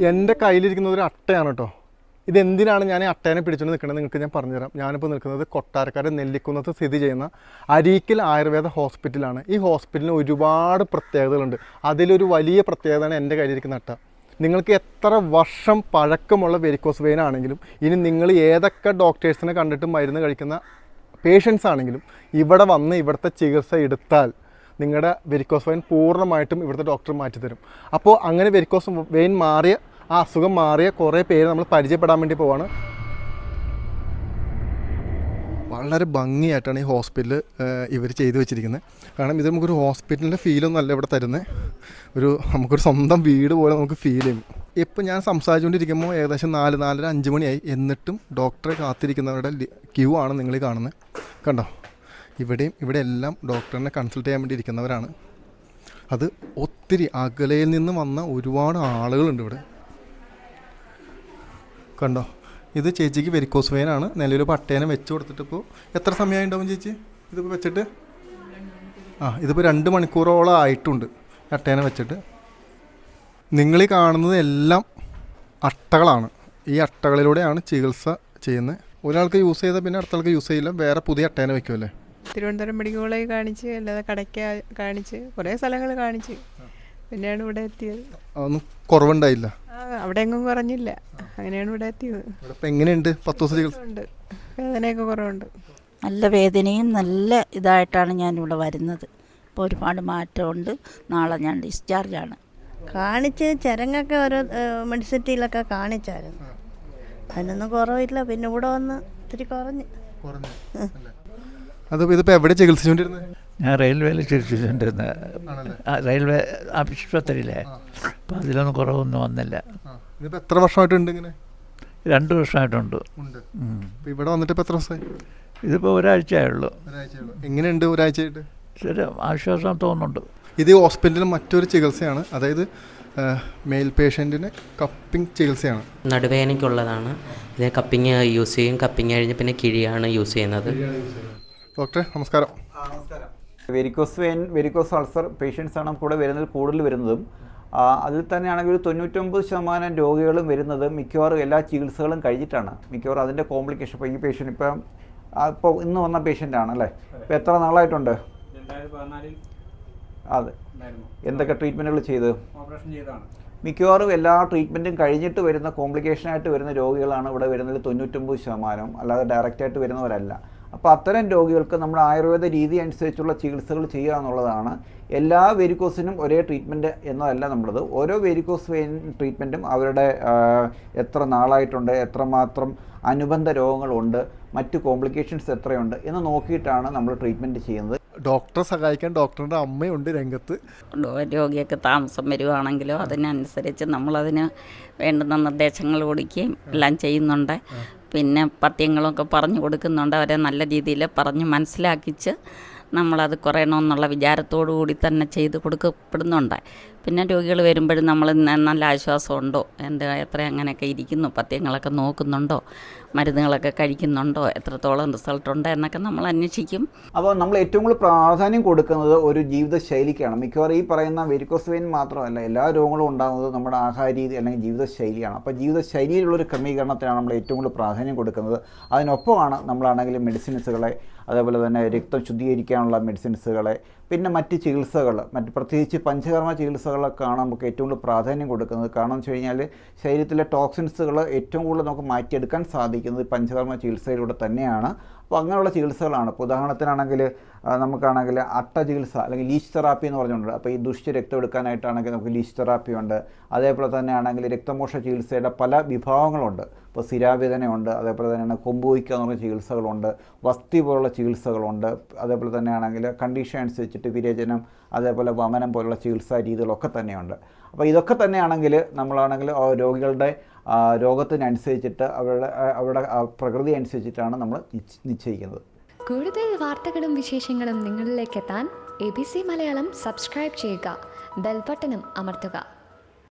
എന്റെ കയ്യിലിരിക്കുന്നത് ഒരു അട്ടയാണ് കേട്ടോ ഇതെന്തിനാണ് ഞാൻ അട്ടേനെ പിടിച്ചുകൊണ്ട് നിൽക്കുന്നത് നിങ്ങൾക്ക് ഞാൻ പറഞ്ഞുതരാം. ഞാനിപ്പോൾ നിൽക്കുന്നത് കൊട്ടാരക്കാരൻ നെല്ലിക്കുന്നത്ത് സ്ഥിതി ചെയ്യുന്ന അരീക്കൽ ആയുർവേദ ഹോസ്പിറ്റലാണ്. ഈ ഹോസ്പിറ്റലിന് ഒരുപാട് പ്രത്യേകതകളുണ്ട്. അതിലൊരു വലിയ പ്രത്യേകതയാണ് എന്റെ കയ്യിലിരിക്കുന്ന അട്ട. നിങ്ങൾക്ക് എത്ര വർഷം പഴക്കമുള്ള വെരിക്കോസ് വെയിൻ ആണെങ്കിലും ഇനി നിങ്ങൾ ഏതൊക്കെ ഡോക്ടേഴ്സിനെ കണ്ടിട്ട് മരുന്ന് കഴിക്കുന്ന പേഷ്യൻസ് ആണെങ്കിലും ഇവിടെ വന്ന് ഇവിടുത്തെ ചികിത്സ എടുത്താൽ നിങ്ങളുടെ വെരിക്കോസ് വെയിൻ പൂർണമായിട്ടും ഇവിടുത്തെ ഡോക്ടർ മാറ്റിത്തരും അപ്പോൾ അങ്ങനെ വെരിക്കോസ് വെയിൻ മാറിയ ആ അസുഖം മാറിയ കുറേ പേര് നമ്മൾ പരിചയപ്പെടാൻ വേണ്ടി പോവാണ്. വളരെ ഭംഗിയായിട്ടാണ് ഈ ഹോസ്പിറ്റൽ ഇവർ ചെയ്തു വെച്ചിരിക്കുന്നത് കാരണം ഇത് നമുക്കൊരു ഹോസ്പിറ്റലിന്റെ ഫീലൊന്നും അല്ല ഇവിടെ തരുന്നത് ഒരു നമുക്കൊരു സ്വന്തം വീട് പോലെ നമുക്ക് ഫീൽ ചെയ്യും. ഇപ്പം ഞാൻ സംസാരിച്ചുകൊണ്ടിരിക്കുമ്പോൾ ഏകദേശം നാല് നാലര അഞ്ച് മണിയായി. എന്നിട്ടും ഡോക്ടറെ കാത്തിരിക്കുന്നവരുടെ ക്യൂ ആണ് നിങ്ങൾ കാണുന്നത് കണ്ടോ? ഇവിടെയും ഇവിടെ എല്ലാം ഡോക്ടറിനെ കൺസൾട്ട് ചെയ്യാൻ വേണ്ടി ഇരിക്കുന്നവരാണ്. അത് ഒത്തിരി അകലയിൽ നിന്ന് വന്ന ഒരുപാട് ആളുകളുണ്ട് ഇവിടെ. കണ്ടോ? ഇത് ചേച്ചിക്ക് വെരിക്കോസ് വെയിനാണ് നിലവിൽ പട്ടേനെ വെച്ച് കൊടുത്തിട്ട് ഇപ്പോൾ എത്ര സമയമായിട്ടുണ്ടാവും ചേച്ചി? ഇതിപ്പോൾ വെച്ചിട്ട്? ആ ഇതിപ്പോൾ രണ്ട് മണിക്കൂറോളം ആയിട്ടുണ്ട് അട്ടേനെ വെച്ചിട്ട്. നിങ്ങൾ ഈ കാണുന്നത് എല്ലാം അട്ടകളാണ്. ഈ അട്ടകളിലൂടെയാണ് ചികിത്സ ചെയ്യുന്നത്. ഒരാൾക്ക് യൂസ് ചെയ്താൽ പിന്നെ അടുത്ത ആൾക്ക് യൂസ് ചെയ്യില്ല. വേറെ പുതിയ അട്ടേനെ വെക്കുമല്ലേ തിരുവനന്തപുരം മെഡിക്കൽ കോളേജ് കാണിച്ച് അല്ലാതെ കടയ്ക്ക കാണിച്ച് കുറേ സ്ഥലങ്ങൾ കാണിച്ച്. പിന്നെയാണ് ഇവിടെ എത്തിയത്. കുറവുണ്ടായില്ല. ആ അവിടെ എങ്ങും കുറഞ്ഞില്ല. അങ്ങനെയാണ് ഇവിടെ എത്തിയത്. എങ്ങനെയുണ്ട്? പത്ത് ദിവസം വേദനയൊക്കെ കുറവുണ്ട്. നല്ല വേദനയും നല്ല ഇതായിട്ടാണ് ഞാനിവിടെ വരുന്നത്. ഇപ്പോൾ ഒരുപാട് മാറ്റമുണ്ട്. നാളെ ഞാൻ ഡിസ്ചാർജാണ്. കാണിച്ച് ചരങ്ങൊക്കെ ഓരോ മെഡിസിറ്റിയിലൊക്കെ കാണിച്ചായിരുന്നു. അതിനൊന്നും കുറവില്ല. പിന്നെ ഇവിടെ വന്ന് ഇത്തിരി കുറഞ്ഞ്. കുറഞ്ഞു. അത് ഇതിപ്പോൾ എവിടെ ചികിത്സിച്ചുകൊണ്ടിരുന്നത് ഞാൻ റെയിൽവേയിൽ ചിരിച്ചിട്ടുണ്ടിരുന്ന റെയിൽവേ ആശുപത്രിയിലെ. അപ്പം അതിലൊന്നും കുറവൊന്നും വന്നില്ല. ഇതിപ്പോൾ എത്ര വർഷമായിട്ടുണ്ട് ഇങ്ങനെ? രണ്ട് വർഷമായിട്ടുണ്ട്. ഉണ്ട്. ഉം. ഇപ്പൊ ഇവിടെ വന്നിട്ട് ഇപ്പോൾ എത്ര ദിവസമായി ഇതിപ്പോൾ ഒരാഴ്ചയായുള്ളൂ. എങ്ങനെയുണ്ട് ഒരാഴ്ചയായിട്ട്? ശരി ആശ്വാസം തോന്നുന്നുണ്ട്. ഇത് ഈ ഹോസ്പിറ്റലിൽ മറ്റൊരു ചികിത്സയാണ്. അതായത് മെയിൽ പേഷ്യന്റിന് കപ്പിംഗ് ചികിത്സയാണ്. നടുവേദനയ്ക്കുള്ളതാണ്. ഇത് കപ്പിങ് യൂസ് ചെയ്യും. കപ്പിങ് കഴിഞ്ഞ് പിന്നെ കിഴിയാണ് യൂസ് ചെയ്യുന്നത്. ഡോക്ടറെ നമസ്കാരം. Varicose vein varicose ulcer patients ആണ് കൂടെ വരുന്നതിൽ കൂടുതൽ വരുന്നതും. അതിൽ തന്നെയാണെങ്കിൽ ഒരു തൊണ്ണൂറ്റൊമ്പത് ശതമാനം രോഗികളും വരുന്നത് മിക്കവാറും എല്ലാ ചികിത്സകളും കഴിഞ്ഞിട്ടാണ്. മിക്കവാറും അതിന്റെ കോംപ്ലിക്കേഷൻ. ഇപ്പോൾ ഈ പേഷ്യന്റ് ഇപ്പം ഇപ്പോൾ ഇന്ന് വന്ന പേഷ്യന്റ് ആണ് അല്ലേ? ഇപ്പോൾ എത്ര നാളായിട്ടുണ്ട്? അതെ. എന്തൊക്കെ ട്രീറ്റ്മെന്റുകൾ ചെയ്ത്? മിക്കവാറും എല്ലാ ട്രീറ്റ്മെന്റും കഴിഞ്ഞിട്ട് വരുന്ന കോംപ്ലിക്കേഷനായിട്ട് വരുന്ന രോഗികളാണ് ഇവിടെ വരുന്നതിൽ തൊണ്ണൂറ്റൊമ്പത് ശതമാനം. അല്ലാതെ ഡയറക്റ്റായിട്ട് വരുന്നവരല്ല. അപ്പോൾ അത്തരം രോഗികൾക്ക് നമ്മൾ ആയുർവേദ രീതി അനുസരിച്ചുള്ള ചികിത്സകൾ ചെയ്യുക എന്നുള്ളതാണ്. എല്ലാ വെരിക്കോസിനും ഒരേ ട്രീറ്റ്മെന്റ് എന്നതല്ല നമ്മളത്. ഓരോ വെരിക്കോസ് വെയിൻ ട്രീറ്റ്മെന്റും അവരുടെ എത്ര നാളായിട്ടുണ്ട് എത്രമാത്രം അനുബന്ധ രോഗങ്ങളുണ്ട് മറ്റ് കോംപ്ലിക്കേഷൻസ് എത്രയുണ്ട് എന്ന് നോക്കിയിട്ടാണ് നമ്മൾ ട്രീറ്റ്മെന്റ് ചെയ്യുന്നത്. ഡോക്ടറെ സഹായിക്കാൻ ഡോക്ടറിന്റെ അമ്മയുണ്ട് രംഗത്ത്. രോഗിയൊക്കെ താമസം വരുവാണെങ്കിലോ അതിനനുസരിച്ച് നമ്മളതിന് വേണ്ടുന്ന നിർദ്ദേശങ്ങൾ കൊടുക്കുകയും എല്ലാം ചെയ്യുന്നുണ്ട്. പിന്നെ പദ്യങ്ങളൊക്കെ പറഞ്ഞു കൊടുക്കുന്നുണ്ട്. അവരെ നല്ല രീതിയിൽ പറഞ്ഞ് മനസ്സിലാക്കിച്ച് നമ്മളത് കുറയണമെന്നുള്ള വിചാരത്തോടു കൂടി തന്നെ ചെയ്ത് കൊടുക്കപ്പെടുന്നുണ്ട്. പിന്നെ രോഗികൾ വരുമ്പോഴും നമ്മൾ നല്ല ആശ്വാസമുണ്ടോ? എന്താ എത്ര അങ്ങനെയൊക്കെ ഇരിക്കുന്നു? പത്യങ്ങളൊക്കെ നോക്കുന്നുണ്ടോ? മരുന്നുകളൊക്കെ കഴിക്കുന്നുണ്ടോ? എത്രത്തോളം റിസൾട്ട് ഉണ്ട് എന്നൊക്കെ നമ്മൾ അന്വേഷിക്കും. അപ്പോൾ നമ്മൾ ഏറ്റവും കൂടുതൽ പ്രാധാന്യം കൊടുക്കുന്നത് ഒരു ജീവിതശൈലിക്കാണ്. മിക്കവാറും ഈ പറയുന്ന വെരിക്കോസ് വെയിൻ മാത്രമല്ല എല്ലാ രോഗങ്ങളും ഉണ്ടാകുന്നത് നമ്മുടെ ആഹാര രീതി അല്ലെങ്കിൽ ജീവിതശൈലിയാണ്. അപ്പോൾ ജീവിതശൈലിയിലുള്ള ഒരു ക്രമീകരണത്തിനാണ് നമ്മൾ ഏറ്റവും കൂടുതൽ പ്രാധാന്യം കൊടുക്കുന്നത്. അതിനൊപ്പമാണ് നമ്മളാണെങ്കിൽ മെഡിസിൻസുകളെ അതേപോലെ തന്നെ രക്തം ശുദ്ധീകരിക്കാനുള്ള മെഡിസിൻസുകളെ പിന്നെ മറ്റ് ചികിത്സകൾ മറ്റ് പ്രത്യേകിച്ച് പഞ്ചകർമ്മ ചികിത്സകളൊക്കെയാണ് നമുക്ക് ഏറ്റവും കൂടുതൽ പ്രാധാന്യം കൊടുക്കുന്നത്. കാരണം എന്ന് വെച്ച് കഴിഞ്ഞാൽ ശരീരത്തിലെ ടോക്സിൻസുകൾ ഏറ്റവും കൂടുതൽ നമുക്ക് മാറ്റിയെടുക്കാൻ സാധിക്കുന്നത് പഞ്ചകർമ്മ ചികിത്സയിലൂടെ തന്നെയാണ്. അപ്പോൾ അങ്ങനെയുള്ള ചികിത്സകളാണ്. ഇപ്പോൾ ഉദാഹരണത്തിനാണെങ്കിൽ നമുക്കാണെങ്കിൽ അട്ട ചികിത്സ അല്ലെങ്കിൽ ലീച്ച് തെറാപ്പി എന്ന് പറഞ്ഞുകൊണ്ട് അപ്പോൾ ഈ ദുഷ്ട രക്തം എടുക്കാനായിട്ടാണെങ്കിൽ നമുക്ക് ലീച്ച് തെറാപ്പി ഉണ്ട്. അതേപോലെ തന്നെ ആണെങ്കിൽ രക്തമോഷ ചികിത്സയുടെ പല വിഭാഗങ്ങളുണ്ട്. ഇപ്പോൾ സ്ഥിരാവേദനയുണ്ട് അതേപോലെ തന്നെയാണ് കൊമ്പുവയ്ക്കുക എന്ന് പറഞ്ഞ ചികിത്സകളുണ്ട്. വസ്തി പോലുള്ള ചികിത്സകളുണ്ട്. അതേപോലെ തന്നെയാണെങ്കിൽ കണ്ടീഷൻ അനുസരിച്ചിട്ട് വിരേചനം അതേപോലെ വമനം പോലുള്ള ചികിത്സാ രീതികളൊക്കെ തന്നെയുണ്ട്. അപ്പോൾ ഇതൊക്കെ തന്നെയാണെങ്കിൽ നമ്മളാണെങ്കിൽ രോഗികളുടെ രോഗത്തിനനുസരിച്ചിട്ട് അവരുടെ അവരുടെ പ്രകൃതി അനുസരിച്ചിട്ടാണ് നമ്മൾ നിശ്ചയിക്കുന്നത്. കൂടുതൽ വാർത്തകളും വിശേഷങ്ങളും നിങ്ങളിലേക്ക് എത്താൻ A B C Malayalam subscribe ചെയ്യുക. ബെൽബട്ടനും അമർത്തുക.